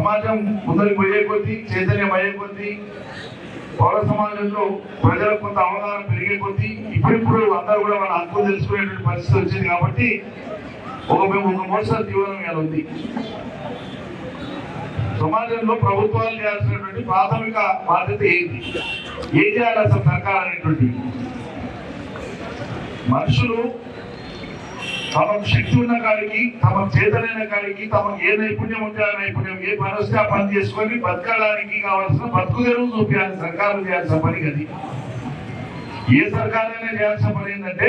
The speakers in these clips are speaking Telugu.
సమాజం ముందరికి పోయే కొద్దీ చైతన్యం అయ్యే కొద్దీ పౌర సమాజంలో ప్రజలకు కొంత అవగాహన పెరిగే కొద్దీ ఇప్పుడిప్పుడు అందరూ కూడా వాళ్ళ హక్కులు తెలుసుకునేటువంటి పరిస్థితి వచ్చింది కాబట్టి ఒక మేము ఒక మోస జీవనం ఉంది. సమాజంలో ప్రభుత్వాలు చేయాల్సినటువంటి ప్రాథమిక బాధ్యత ఏంటి? ఏం చేయాలి అసలు సర్కార్ అనేటువంటి మనుషులు తమకు శక్తి ఉన్న కాడికి తమకు చేతనైన కాడికి తమకు ఏ నైపుణ్యం ఉంటే ఆ నైపుణ్యం ఏ పని వస్తే ఆ పని చేసుకొని బతకడానికి కావాల్సిన బతుకు తెరువు చూపించాలి సర్కారు చేయాల్సిన పని అది. ఏ సర్కారైనా చేయాల్సిన పని ఏంటంటే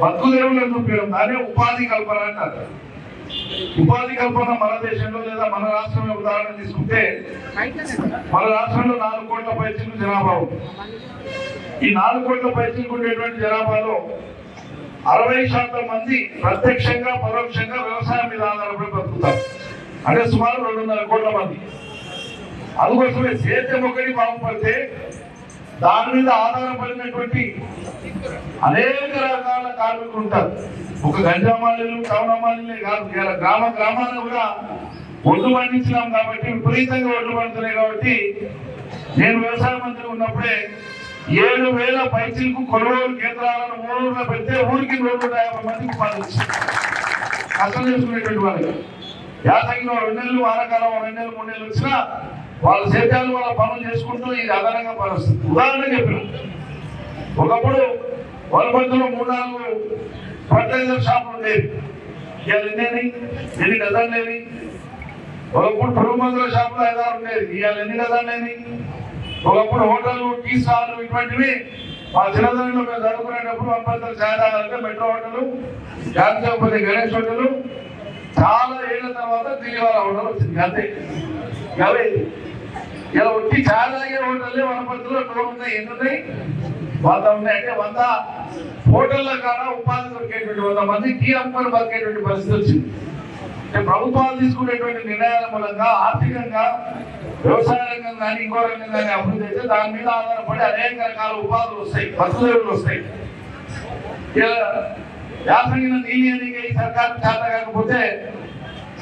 బతుకు తెరువులను చూపించడం. దానే ఉపాధి కల్పన అంటారు. ఉపాధి కల్పన మన దేశంలో లేదా మన రాష్ట్రంలో ఉదాహరణ తీసుకుంటే మన రాష్ట్రంలో నాలుగు కోట్ల పైసలు జనాభా ఉంది. ఈ నాలుగు కోట్ల పైసలు ఉండేటువంటి జనాభాలో అరవై శాతం మంది ప్రత్యక్షంగా పరోక్షంగా వ్యవసాయం మీద ఆధారపడి బతుకుతారు. అంటే సుమారు రెండున్నర కోట్ల మంది. అందుకోసమే సేద్యం ఒకటి బాగుపడితే దాని మీద ఆధారపడినటువంటి అనేక రకాల కార్మికులు ఉంటారు. ఒక గంజామాలీలు కవనమాలీలే కాదు. ఇలా గ్రామ గ్రామాల్లో కూడా ఒడ్లు పండించినాం కాబట్టి విపరీతంగా ఒడ్లు పండుతున్నాయి కాబట్టి నేను వ్యవసాయ మంత్రి ఉన్నప్పుడే ఏడు వేల పైసలకు కొనుగోలు కేంద్రాలను మూడూరులో పెడితే ఊరికి నూట యాభై మందికి ఉపాధి కష్టం చేసుకునేటువంటి వాళ్ళకి. యాసంగిలో రెండు నెలలు వారకాలం రెండు నెలలు మూడు నెలలు వచ్చినా వాళ్ళ సేద్యాలు వాళ్ళ పనులు చేసుకుంటూ ఇది అదనంగా పరుస్తుంది ఉదాహరణ చెప్పిన ఒకప్పుడు వలపంతులో మూడు నాలుగు ఫర్టిలైజర్ షాపులు ఉండేవి. ఇవాళ ఎన్ని ఎన్ని డజన్ లేని ఒకప్పుడు పురుగు మందుల షాపులు ఐదారు ఉండేది ఇవాళ ఎన్ని డజన్ లేని ఒకప్పుడు హోటళ్ళు టీ స్టాల్లు ఇటువంటివి మా చిన్నతనంలో మేము చదువుకునేటప్పుడు వనపర్తలు ఛాయ్ తాగాలంటే మెట్రో హోటలు జాతీయపతి గణేష్ హోటలు చాలా ఏళ్ళ తర్వాత దిలీవాల హోటల్ వచ్చింది అంతే. అవే ఇలా వచ్చి ఛాయ్ తాగే హోటల్ వనపర్తిలో నూరు ఉన్నాయి ఎన్ని ఉన్నాయి? వంద ఉన్నాయి. అంటే వంద హోటళ్ళ కాడ ఉపాధి దొరికేటువంటి వంద మంది టీ అమ్ముకొని బతికేటువంటి పరిస్థితి వచ్చింది. ప్రభుత్వాలు తీసుకునేటువంటి నిర్ణయాల మూలంగా ఆర్థికంగా వ్యవసాయ రంగం కానీ ఇంకో రంగం కానీ అభివృద్ధి అయితే దాని మీద ఆధారపడి అనేక రకాల ఉపాధులు వస్తాయి బతుకుదేవులు వస్తాయి. ఇలా యాసంగిన నీళ్ళు ఎన్నిక ఈ సర్కారు చేత కాకపోతే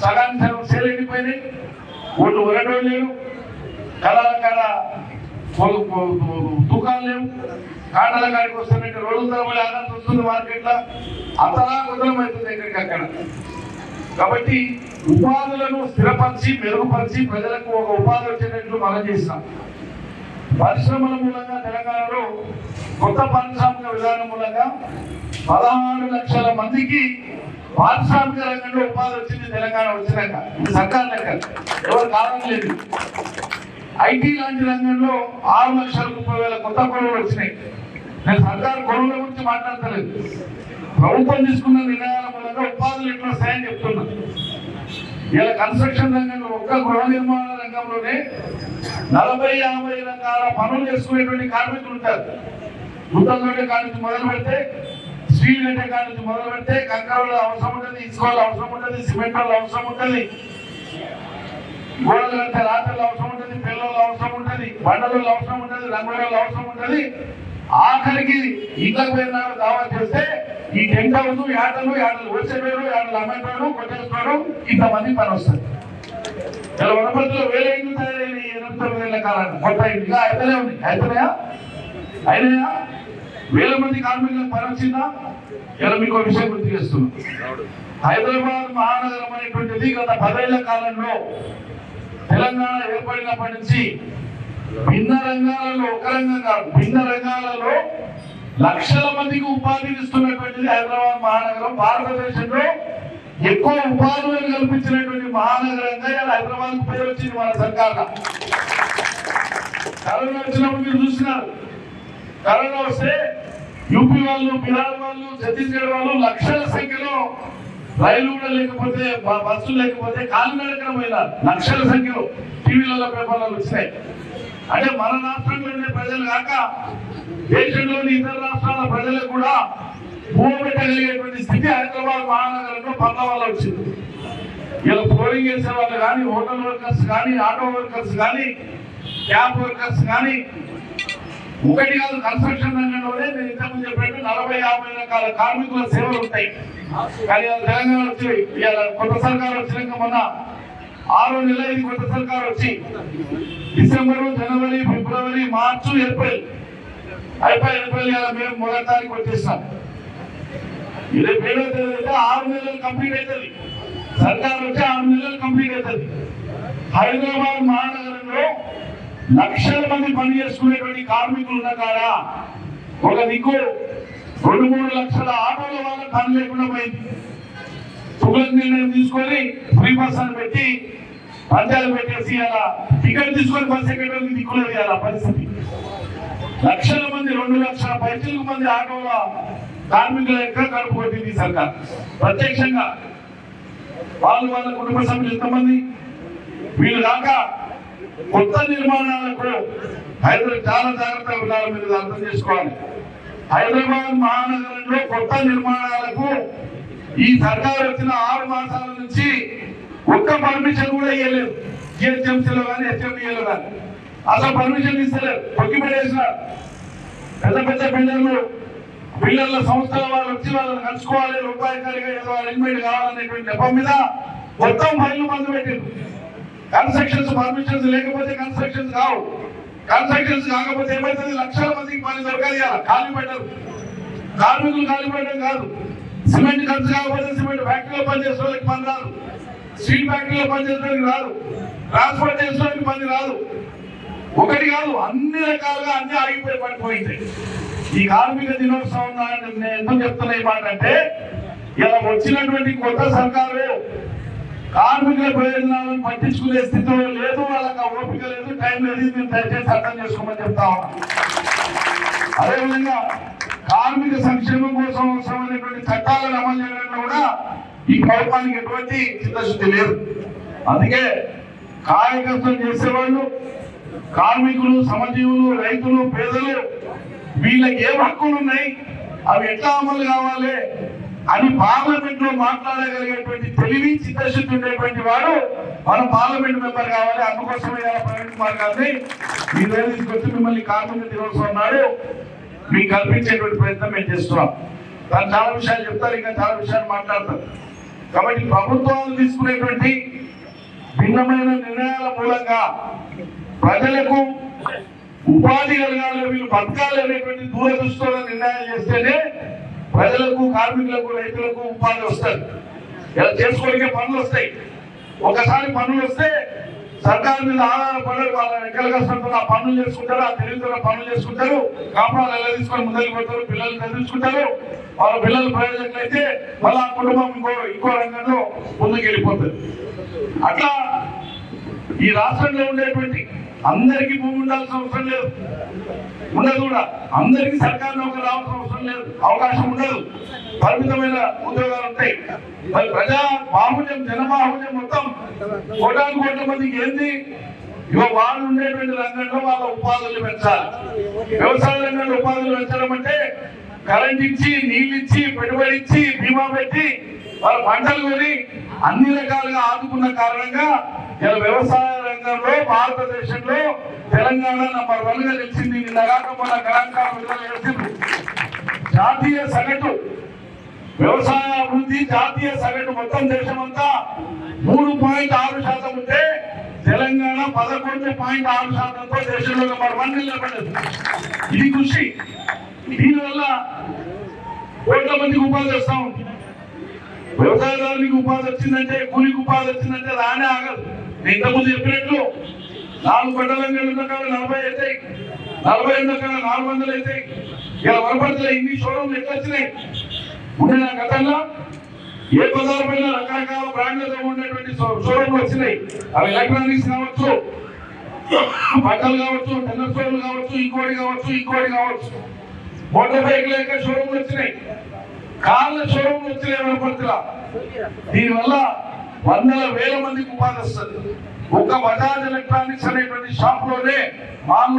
సగానికి సగం సేల్ ఎండిపోయినాయి. ఒళ్ళు ఉరడోళ్ళు లేవు కళాకాడ తూకాలు లేవు. కాటల కాడికి వస్తున్నట్టు రోజుల తరబడి ఆదాయం వస్తుంది మార్కెట్లో. అంతలా కుదరమవుతుంది అవుతుంది ఎక్కడికక్కడ. కాబట్టి ఉపాధులను స్థిరపరిచి మెరుగుపరిచి ప్రజలకు ఒక ఉపాధి వచ్చేటట్లు మనం చేసినాం. పరిశ్రమల మూలంగా తెలంగాణలో కొత్త పారిశ్రామిక విధానం మూలంగా పదహారు లక్షల మందికి పారిశ్రామిక రంగంలో ఉపాధి వచ్చింది తెలంగాణ వచ్చినాక. సర్కార్ లెక్క. ఎవరు కారణం లేదు. ఐటీ లాంటి రంగంలో ఆరు లక్షల ముప్పై వేల కొత్త కొనుగోలు వచ్చినాయి. నేను సర్కారు కొనుగోలు గురించి మాట్లాడతలేదు. ప్రభుత్వం తీసుకున్న నిర్ణయాల మూలంగా ఉపాధులు ఎట్లా వస్తాయని చెప్తున్నా. ఇలా కన్స్ట్రక్షన్ రంగంలో ఒక్క గృహ నిర్మాణ రంగంలోనే నలభై యాభై రకాల పనులు చేసుకునేటువంటి కార్మికులు ఉంటారు. గుంతలతోటి కాడి నుంచి మొదలు పెడితే స్టీల్ కట్టే కాడి నుంచి మొదలు పెడితే కంకర అవసరం ఉంటుంది ఇసుక అవసరం ఉంటుంది సిమెంట్ అవసరం ఉంటుంది గోడలు కడితే రాత్రులు అవసరం ఉంటుంది పిల్లలు అవసరం ఉంటుంది బండలు అవసరం ఉంటుంది రంగుల అవసరం ఉంటుంది ఆఖరికి ఇళ్ళకి పోయిన దావా చేస్తే ఈ టెంట్ హౌస్ యాటలు యాటలు వచ్చేవారు యాటలు అమ్మేవారు కొట్టేస్తారు ఇంతమంది పని వస్తుంది ఇలా వనపర్తిలో వేల ఇండ్లు తయారైన ఎనిమిది తొమ్మిది ఏళ్ళ కాలాన్ని కొత్త ఇండ్లు అయితేనే ఉంది. అయితేనాయా? అయినాయా వేల మంది కార్మికులకు పని వచ్చిందా? ఇలా మీకు విషయం గుర్తు చేస్తున్నాను హైదరాబాద్ మహానగరం అనేటువంటిది గత పదేళ్ళ కాలంలో తెలంగాణ ఏర్పడినప్పటి నుంచి భిన్న రంగాలలో ఒక రంగం కాదు భిన్న రంగాలలో లక్షల మందికి ఉపాధిని ఇస్తున్నటువంటిది హైదరాబాద్ మహానగరం. భారతదేశంలో ఎక్కువ ఉపాధులను కల్పించినటువంటి మహానగరంగా ఇలా హైదరాబాద్ పేరు వచ్చింది మన సర్కార్ కరోనా వచ్చినప్పుడు మీరు చూసినారు. కరోనా వస్తే యూపీ వాళ్ళు బీహార్ వాళ్ళు ఛత్తీస్గఢ్ వాళ్ళు లక్షల సంఖ్యలో రైలు కూడా లేకపోతే బస్సులు లేకపోతే కాలినడకన పోయినారు లక్షల సంఖ్యలో టీవీలలో పేపర్లలో వచ్చినాయి. అంటే మన రాష్ట్రంలోనే ప్రజలు కాక దేశంలోని ఇతర రాష్ట్రాల ప్రజలకు కూడా భూమి స్థితి హైదరాబాద్ మహానగరంలో పనుల వల్ల వచ్చింది. ఇలా ఫ్లోరింగ్ వేసే వాళ్ళు కానీ హోటల్ వర్కర్స్ కానీ ఆటో వర్కర్స్ కానీ క్యాబ్ వర్కర్స్ కానీ ఒకటి కాదు కన్స్ట్రక్షన్ రంగంలోనే నేను ఇంతకుముందు చెప్పినట్టు నలభై యాభై రకాల కార్మికుల సేవలు ఉంటాయి. కానీ తెలంగాణ వచ్చి కొత్త సర్కారు వచ్చినాక మొన్న ఆరో నెల ఇది కొత్త సర్కారు వచ్చి. డిసెంబరు జనవరి ఫిబ్రవరి మార్చి ఏప్రిల్ అయిపోయి ఏప్రిల్ ఇలా మేము మొదటి తారీఖు ఇరవై ఇది తేదీ అయితే ఆరు నెలలు కంప్లీట్ అవుతుంది. సర్కార్ వచ్చి ఆరు నెలలు కంప్లీట్ అవుతుంది. హైదరాబాద్ మహానగరంలో లక్షల మంది పని చేసుకునేటువంటి కార్మికులు ఉన్న కాడ ఒక దిక్కు రెండు మూడు లక్షల ఆటోల వల్ల పని లేకుండా పోయింది. సుగర్ నిర్ణయం తీసుకొని ఫ్రీ బస్ అని పెట్టి పంచాలు పెట్టేసి అలా టికెట్ తీసుకొని బస్ ఎక్కడానికి దిక్కులేదు అలా పరిస్థితి. లక్షల మంది రెండు లక్షల పైసలకు మంది ఆటోల కార్మికుల యొక్క కడుపు కొట్టింది సర్కార్. ప్రత్యక్షంగా వాళ్ళు వాళ్ళ కుటుంబ సభ్యులు ఎంతమంది? వీళ్ళు కాక కొత్త నిర్మాణాలకు హైదరాబాద్ చాలా జాగ్రత్తగా ఉండాలి మీరు అర్థం చేసుకోవాలి. హైదరాబాద్ మహానగరంలో కొత్త నిర్మాణాలకు ఈ సర్కార్ వచ్చిన ఆరు మాసాల నుంచి ఒక్క పర్మిషన్ కూడా ఇవ్వలేదు జిహెచ్ఎంసీలో కానీ హెచ్ఎండిఏలో కానీ అసలు పర్మిషన్ ఇస్తలేరు తొక్కి పెట్టేసినారు పెద్ద పెద్ద బిల్డర్లు బిల్డర్ల సంస్థల వాళ్ళు వచ్చి వాళ్ళని కలుసుకోవాలి రూపాయకారిగా ఏదో అరేంజ్మెంట్ కావాలనేటువంటి నెపం మీద మొత్తం ఫైల్ బంద్ పెట్టారు కన్స్ట్రక్షన్స్ పర్మిషన్స్ లేకపోతే కన్స్ట్రక్షన్స్ కావు. కన్స్ట్రక్షన్స్ కాకపోతే ఏమైతుంది? లక్షల మందికి పని దొరకాలి ఖాళీ పెట్టరు. కార్మికులు ఖాళీ పెట్టడం కాదు. సిమెంట్ ఖర్చు కాకపోతే సిమెంట్ ఫ్యాక్టరీలో పనిచేసే వాళ్ళకి పని రాదు. స్టీల్ ఫ్యాక్టరీలో పనిచేసే రాదు. ట్రాన్స్పోర్ట్ చేసే వాళ్ళకి పని రాదు. ఒకటి కాదు అన్ని రకాలుగా అన్ని ఆగిపోయి పడిపోయింది. ఈ కార్మిక దినోత్సవం నేను ఎందుకు చెప్తున్నా ఈ మాట అంటే ఇలా వచ్చినటువంటి కొత్త సర్కారు కార్మికుల ప్రయోజనాలను పట్టించుకునే స్థితిలో లేదు వాళ్ళకి ఓపిక లేదు టైం లేదు ఇది మీరు దయచేసి అర్థం చేసుకోమని చెప్తా ఉన్నా. అదేవిధంగా కార్మిక సంక్షేమం కోసం అవసరమైనటువంటి చట్టాలను అమలు చేయడంలో కూడా ఈ ప్రభుత్వానికి ఎటువంటి చిత్తశుద్ధి లేదు. అందుకే కార్యకర్తలు చేసేవాళ్ళు కార్మికులు సమజీవులు రైతులు పేదలు వీళ్ళకి ఏం హక్కులు ఉన్నాయి? అవి ఎట్లా అమలు కావాలి? అని పార్లమెంట్లో మాట్లాడగలిగేటువంటి తెలివి చిత్తశుద్ధి ఉండేటువంటి వాడు మన పార్లమెంట్ మెంబర్ కావాలి. అందుకోసమే ప్రవీణ్ కుమార్ గారిని మీ దగ్గర తీసుకొచ్చి మిమ్మల్ని కార్మిక దినోత్సవం నాడు మీకు కల్పించేటువంటి ప్రయత్నం మేము చేస్తున్నాం. తను చాలా విషయాలు చెప్తారు ఇంకా చాలా విషయాలు మాట్లాడతారు. కాబట్టి ప్రభుత్వాలు తీసుకునేటువంటి భిన్నమైన నిర్ణయాల మూలంగా ప్రజలకు ఉపాధి కలగాలి వీళ్ళు బతకాలి అనేటువంటి దూరదృష్టితో నిర్ణయాలు చేస్తేనే ప్రజలకు కార్మికులకు రైతులకు ఉపాధి వస్తుంది. ఇలా చేసుకోవడానికి పనులు వస్తాయి. ఒకసారి పనులు వస్తే సర్కారు మీద ఆధారపడరు వాళ్ళ ఎక్కడ కష్టపడుతున్న ఆ పనులు చేసుకుంటారు ఆ తెలివితో పనులు చేసుకుంటారు కాపురాలు ఎలా తీసుకొని ముందరికి పెడతారు పిల్లలు చదివించుకుంటారు వాళ్ళ పిల్లలు ప్రయోజనం అయితే మళ్ళీ ఆ కుటుంబం ఇంకో ఇంకో రంగంలో ముందుకు వెళ్ళిపోతుంది అట్లా ఈ రాష్ట్రంలో ఉండేటువంటి అందరికీ భూమి ఉండాల్సిన అవసరం లేదు. ఉండదు కూడా. అందరికీ సర్కారు నౌకరు రావాల్సిన అవసరం లేదు. అవకాశం ఉండదు. పరిమితమైన ఉద్యోగాలు ఉంటాయి. మరి ప్రజా బాహుళ్యం జనబాహుళ్యం మొత్తం కోటాను కోట్ల మందికి ఏంది? ఇగో వాళ్ళు ఉండేటువంటి రంగంలో వాళ్ళ ఉపాధులు పెంచాలి. వ్యవసాయ రంగంలో ఉపాధులు పెంచడం అంటే కరెంట్ ఇచ్చి నీళ్ళు ఇచ్చి పెట్టుబడి ఇచ్చి బీమా పెట్టి వాళ్ళ పంటలు కొని అన్ని రకాలుగా ఆదుకున్న కారణంగా ఇలా వ్యవసాయ రంగంలో భారతదేశంలో తెలంగాణ నంబర్ వన్గా నిలిచింది. నిన్నగాక గణాంకాలు విడుదల చేసింది. జాతీయ సగటు. వ్యవసాయ అభివృద్ధి జాతీయ సగటు మొత్తం దేశమంతా మూడు పాయింట్ ఆరు శాతం ఉంటే తెలంగాణ పదకొండు పాయింట్ ఆరు శాతంతో దేశంలో నెంబర్ వన్ నిలబడదు. ఇది కృషి. దీనివల్ల కోట్ల మందికి ఉపాధి వస్తా. ఉంది వ్యవసాయదారునికి ఉపాధి వచ్చిందంటే కూలికి ఉపాధి వచ్చిందంటే రానే ఆగదు. ఇంతకుముందు చెప్పినట్లు నాలుగు మండలంగా ఉన్న నలభై అవుతాయి నలభై ఎండకాల నాలుగు వందలు అవుతాయి ఇలా వరపడితే ఇన్ని షోరూమ్లు ఎట్లా వచ్చినాయి? ఉండే నా గతంలో ఏ బజార్ పైన రకరకాల బ్రాండ్లతో ఉండేటువంటి షోరూమ్లు వచ్చినాయి. అవి ఎలక్ట్రానిక్స్ కావచ్చు బట్టలు కావచ్చు టెన్నర్ కావచ్చు ఇంకోటి కావచ్చు ఇంకోటి కావచ్చు. మోటార్ బైక్ల యొక్క షోరూమ్లు వచ్చినాయి. కార్ల షోరూమ్లు వచ్చినాయి వనపర్తిలా. దీనివల్ల వందల వేల మందికి ఉపాధి వస్తుంది ఒక్క బజాజ్ ఎలక్ట్రానిక్స్ అనేటువంటి షాప్లోనే మాల్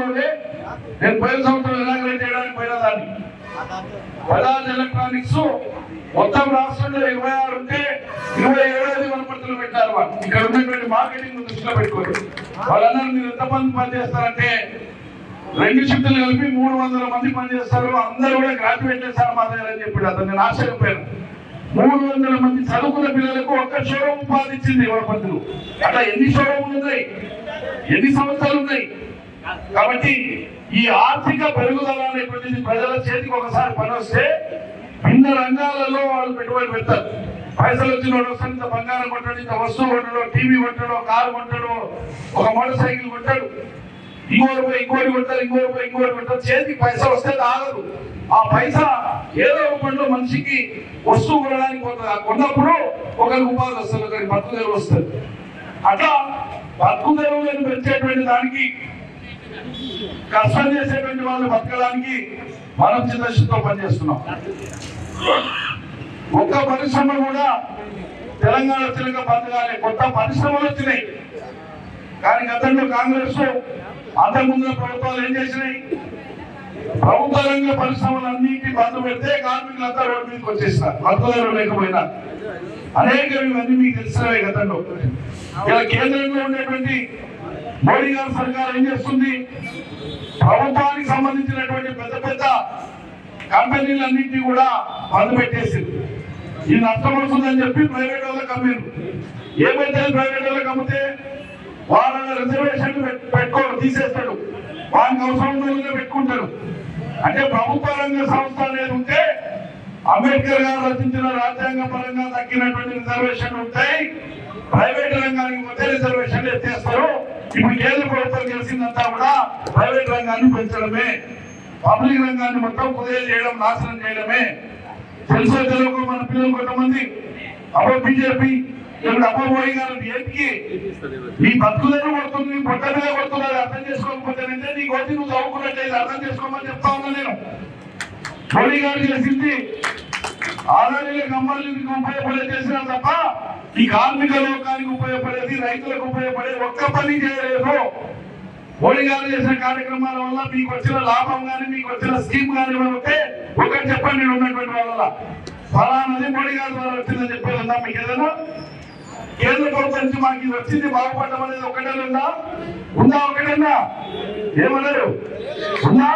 నేను పోయిన సంవత్సరం ఇనాగ్రేట్ చేయడానికి పోయిన దాన్ని బజాజ్ ఎలక్ట్రానిక్స్ మొత్తం రాష్ట్రంలో ఇరవై ఆరు ఉంటే ఇరవై ఏడాది వనపర్తులు పెట్టారు వాళ్ళు. ఇక్కడ ఉన్నటువంటి మార్కెటింగ్ దృష్టిలో పెట్టుకోరు వాళ్ళందరూ మీరు ఎంతమంది పనిచేస్తారంటే రెండు షిఫ్ట్లు కలిపి మూడు వందల మంది పనిచేస్తారు. అందరూ కూడా గ్రాడ్యుయేట్ చేస్తారు మా దగ్గర అని చెప్పాడు అతను. నేను ఆశ్చర్యపోయాను. మూడు వందల మంది చదువుకున్న పిల్లలకు ఒక్క షోరూమ్ ఉపాధి ఇచ్చింది వనపర్తిలో అట్లా ఎన్ని షోరూమ్లు ఉన్నాయి? ఎన్ని సంవత్సరాలు ఉన్నాయి? కాబట్టి ఈ ఆర్థిక పెరుగుదల అనేటువంటిది ప్రజల చేతికి ఒకసారి పని వస్తే భిన్న రంగాలలో వాళ్ళు పెట్టుబడి పెడతారు. పైసలు వచ్చిన వాడు వస్తాడు ఇంత బంగారం కొంటాడు ఇంత వస్తువు కొంటాడు టీవీ కొంటాడు కారు కొంటాడు ఒక మోటార్ సైకిల్ కొంటాడు ఇంకోటి పోయి ఇంకోటి కొంటారు ఇంకోటి పోయి ఇంకోటి కొంటారు చేతికి పైసలు వస్తే ఆగదు ఆ పైసా ఏదో ఒక పనిలో మనిషికి వస్తువు కొనడానికి పోతుంది కొన్నప్పుడు ఒకరికి ఉపాధి వస్తుంది ఒకరికి బతుకుదెరువు వస్తుంది. అట్లా బతుకుదెరువులను పెంచేటువంటి దానికి కష్టం చేసేటువంటి వాళ్ళు బతకడానికి మనం చిత్తశుద్ధితో పనిచేస్తున్నాం. ఒక్క పరిశ్రమ కూడా తెలంగాణ వచ్చినాక బతకాలి. కొత్త పరిశ్రమలు వచ్చినాయి. కానీ గతంలో కాంగ్రెస్ అంతకుముందు ప్రభుత్వాలు ఏం చేసినాయి? ప్రభుత్వ రంగ పరిశ్రమలు అన్నింటి బంద్ పెడితే కార్మికులంతా రోడ్డు మీదకి వచ్చేసినారు. బతుకుదెరువు లేకపోయినా. అనేక ఇవన్నీ మీకు తెలిసినవే గతంలో. ఇలా కేంద్రంలో ఉండేటువంటి మోడీ గారి సర్కార్ ఏం చేస్తుంది? ప్రభుత్వానికి సంబంధించినటువంటి పెద్ద పెద్ద కంపెనీలన్నింటినీ కూడా బంద్ పెట్టేసింది. ఇది నష్టం వస్తుందని చెప్పి ప్రైవేట్ వాళ్ళకి అమ్మారు ఏమైతే ప్రైవేట్ వాళ్ళకి అమ్మితే వాళ్ళ రిజర్వేషన్ పెట్టుకోరు తీసేస్తాడు. వాళ్ళకి అవసరం ఉన్న అంటే ప్రభుత్వ రంగ సంస్థ అనేది ఉంటే అంబేద్కర్ గారు రచించిన రాజ్యాంగ పరంగా తగ్గినటువంటి రిజర్వేషన్ ఉంటాయి ప్రైవేట్ రంగానికి మధ్య రిజర్వేషన్ ఎత్తేస్తారు. ఇప్పుడు కేంద్ర ప్రభుత్వం చేసిందంతా కూడా ప్రైవేట్ రంగాన్ని పెంచడమే. పబ్లిక్ రంగాన్ని మొత్తం కుదేలు చేయడం నాశనం చేయడమే. తెలుసో తెలుగు మన పిల్లలు కొంతమంది అప్పుడు బీజేపీ ఇప్పుడు అప్పుడు మోడీ ఏంటికి? నీ బతుకుదరు కొడుతుంది నీ పొట్ట మీద కొడుతుంది అర్థం చేసుకోకపోతేనంటే నీ వచ్చి నువ్వు చదువుకున్నట్టే అర్థం చేసుకోమని చెప్తా ఉన్నా నేను. మోడీ గారు చేసింది ఆదాయాలకు అమ్మాయిలకు ఉపయోగపడే చేసినా తప్ప ఈ కార్మిక లోకానికి ఉపయోగపడేది రైతులకు ఉపయోగపడేది ఒక్క పని చేయలేదు. మోడీ గారు చేసిన కార్యక్రమాల వల్ల మీకు వచ్చిన లాభం కానీ మీకు వచ్చిన స్కీమ్ కానీ ఉంటే ఒకటి చెప్పండి నేను ఉన్నటువంటి వాళ్ళ ఫలానది మోడీ గారి ద్వారా వచ్చిందని చెప్పేది ఉందా మీకు ఏదైనా? కేంద్ర ప్రభుత్వం నుంచి మాకు వచ్చింది బాగుపడడం అనేది ఒకటే ఉందా? ఉందా ఒకటన్నా ఏమన్నారు ఉందా?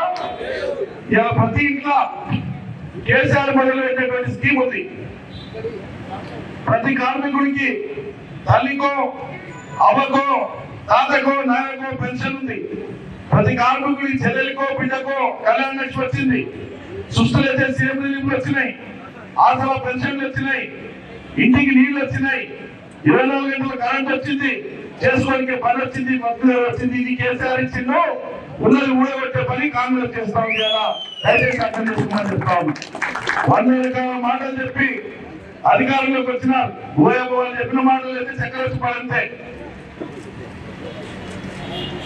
ఇలా ప్రతి ఇంట్లో కేసీఆర్ మొదలు పెట్టేటువంటి స్కీమ్ ఉంది. ప్రతి కార్మికుడికి తల్లికో అవ్వకో తాతకో నాయకో పెన్షన్ ఉంది. ప్రతి కార్మికుడికి చెల్లెలికో బిడ్డకో కళ్యాణ లక్ష్మి వచ్చింది. సుస్థులైతే సీఎం రిలీఫ్లు వచ్చినాయి. ఆసరా పెన్షన్లు వచ్చినాయి. ఇంటికి నీళ్ళు వచ్చినాయి. ఇరవై నాలుగు గంటల కరెంట్ వచ్చింది. చేసుకోనికి పని వచ్చింది మద్దతు వచ్చింది ఇది కేసీఆర్ ఇచ్చిందో ఉన్నది ఊడగొట్టే పని కాంగ్రెస్ చేస్తాం కదా. దయచేసి అర్థం చేసుకున్నాను చెప్తాము వంద రకాల మాటలు చెప్పి అధికారంలోకి వచ్చిన ఓయబ్బ వాళ్ళు చెప్పిన మాటలు అయితే చక్కెర పడంతే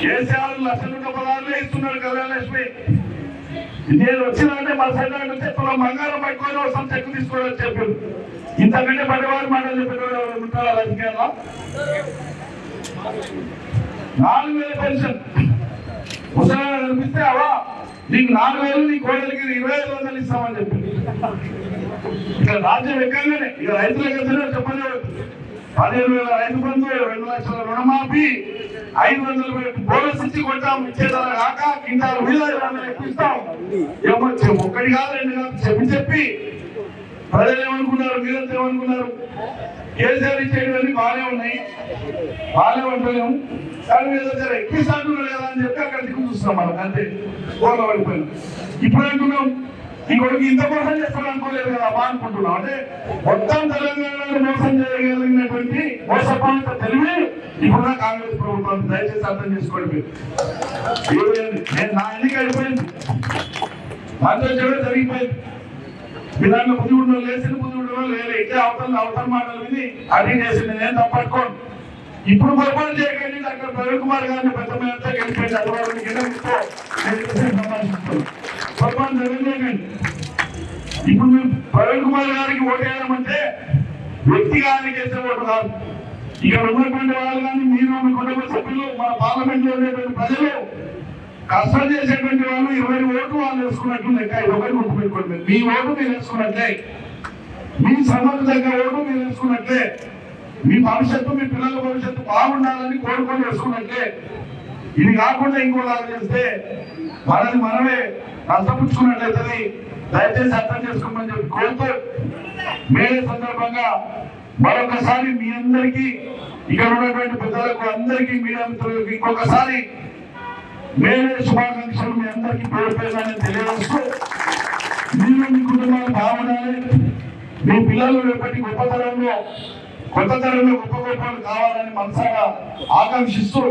కేసీఆర్ లక్షల పదాలే ఇస్తున్నాడు కళ్యాణ లక్ష్మి. నేను వచ్చినంటే మా సైడ్ అంటే బంగారం పట్టుకొని వస్తాం చెక్ తీసుకోవాలని చెప్పారు. ఇంతకంటే పదివారు మాటలు చెప్పిన ఉంటారా? రాజకీయాల్లో నాలుగు వేల పెన్షన్. ముసలాలు కనిపిస్తే అవా నీకు నాలుగు వేలు నీ కోడలికి ఇరవై ఐదు వందలు ఇస్తామని చెప్పి ఇక్కడ రాజ్యం ఎక్కగానే ఇక రైతులకు వచ్చినా చెప్పలేదు పదిహేను వేల రైతు బంధు రెండు లక్షల రుణమాఫీ ఐదు వందల బోనస్ ఇచ్చి కొట్టాం ఇచ్చేదాకా కాక కింటాలు మీద ఇస్తాం ఏమో ఒక్కటి కాదు రెండు కాదు చెప్పి చెప్పి ప్రజలు ఏమనుకున్నారు? మీరంతా ఏమనుకున్నారు? కేసీఆర్ ఇచ్చేటివన్నీ బాగానే ఉన్నాయి. బాగానే ఉంటలేము. కానీ మీద సరే ఎక్కిస్తాంటున్నారు కదా అని చెప్పి అక్కడ దిక్కు చూస్తున్నాం మనం అంతే. ఓల పడిపోయినాం ఇప్పుడు అంటున్నాం ఈ కొడుకు ఇంత మోసం చేస్తాడు అనుకోలేదు కదా అమ్మా అనుకుంటున్నాం. అంటే మొత్తం తెలంగాణలో మోసం చేయగలిగినటువంటి మోసపూరిత తెలివి ఇప్పుడు కాంగ్రెస్ ప్రభుత్వం దయచేసి అర్థం చేసుకోండి నేను నా ఎన్నిక అయిపోయింది. మనతో జరిగిపోయింది. మీ దాంట్లో బుద్ధి ఉండవు లేచిన బుద్ధి ఉండవు లేదు ఇట్లా అవతల అవతల మాటలు విని అది చేసింది నేను తప్పట్టుకోను ఇప్పుడు పొరపాటు చేయకండి డాక్టర్ ప్రవీణ్ కుమార్ గారిని పెద్ద మేరతో గెలిపేసి అధికారులు గెలిపిస్తూ సంభాషిస్తున్నాను పొరపాటు జరగలేకండి ఇప్పుడు మేము ప్రవీణ్ కుమార్ గారికి ఓటేయడమంటే వ్యక్తిగానికి వేసే ఓటు కాదు. ఇక్కడ ఉన్నటువంటి వాళ్ళు కానీ మీరు మీ కుటుంబ సభ్యులు మా పార్లమెంట్లో ఉండేటువంటి ప్రజలు కష్టం చేసేటువంటి వాళ్ళు ఇరవై ఓటు వాళ్ళు వేసుకున్నట్లు లెక్క ఇది ఒకటి మీ ఓటు మీరు వేసుకున్నట్లే. మీ శ్రమకు దగ్గర ఓటు మీరు వేసుకున్నట్లే. మీ భవిష్యత్తు మీ పిల్లల భవిష్యత్తు బాగుండాలని కోరుకొని వేసుకున్నట్లే. ఇది కాకుండా ఇంకోలాగా చేస్తే మనది మనమే నష్టపుచ్చుకున్నట్లయితే దయచేసి అర్థం చేసుకోమని చెప్పి కోరుతూ మేడే సందర్భంగా మరొకసారి మీ అందరికీ ఇక్కడ ఉన్నటువంటి పెద్దలకు అందరికీ మీడియా మిత్రులకు ఇంకొకసారి మేనేజ్ శుభాకాంక్షలు మీ అందరికీ పేరు పేరుని తెలియజేస్తూ మీరు మీ కుటుంబాలు బాగుండాలి మీ పిల్లలు రేపటి గొప్పతరంలో కొత్త తరంలో గొప్ప గొప్పలు కావాలని మనసాగా ఆకాంక్షిస్తూ